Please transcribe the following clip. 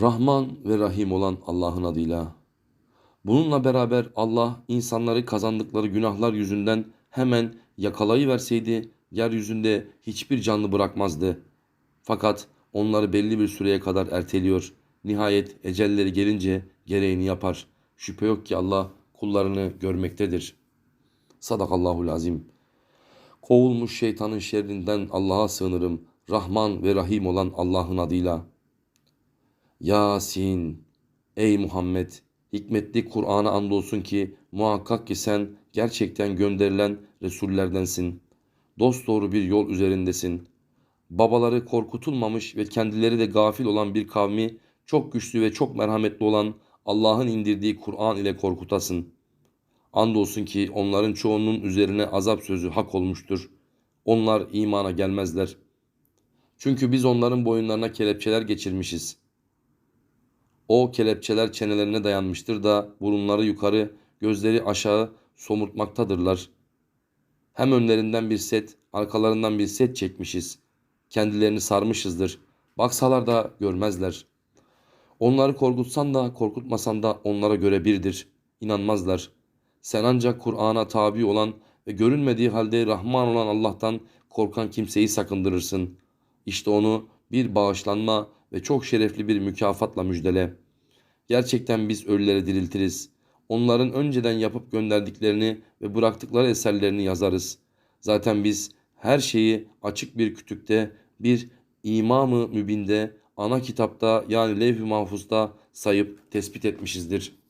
Rahman ve Rahim olan Allah'ın adıyla. Bununla beraber Allah insanları kazandıkları günahlar yüzünden hemen yakalayıverseydi yeryüzünde hiçbir canlı bırakmazdı. Fakat onları belli bir süreye kadar erteliyor. Nihayet ecelleri gelince gereğini yapar. Şüphe yok ki Allah kullarını görmektedir. Sadakallahul azim. Kovulmuş şeytanın şerrinden Allah'a sığınırım. Rahman ve Rahim olan Allah'ın adıyla. Yasin. Ey Muhammed! Hikmetli Kur'an'a andolsun ki muhakkak ki sen gerçekten gönderilen Resullerdensin. Dosdoğru bir yol üzerindesin. Babaları korkutulmamış ve kendileri de gafil olan bir kavmi çok güçlü ve çok merhametli olan Allah'ın indirdiği Kur'an ile korkutasın. Andolsun ki onların çoğunun üzerine azap sözü hak olmuştur. Onlar imana gelmezler. Çünkü biz onların boyunlarına kelepçeler geçirmişiz. O kelepçeler çenelerine dayanmıştır da burunları yukarı, gözleri aşağı somurtmaktadırlar. Hem önlerinden bir set, arkalarından bir set çekmişiz. Kendilerini sarmışızdır. Baksalar da görmezler. Onları korkutsan da korkutmasan da onlara göre birdir. İnanmazlar. Sen ancak Kur'an'a tabi olan ve görünmediği halde Rahman olan Allah'tan korkan kimseyi sakındırırsın. İşte onu bir bağışlanma ve çok şerefli bir mükafatla müjdele. Gerçekten biz ölüleri diriltiriz. Onların önceden yapıp gönderdiklerini ve bıraktıkları eserlerini yazarız. Zaten biz her şeyi açık bir kütükte, bir imamı mübinde, ana kitapta yani levh-i mahfuzda sayıp tespit etmişizdir.''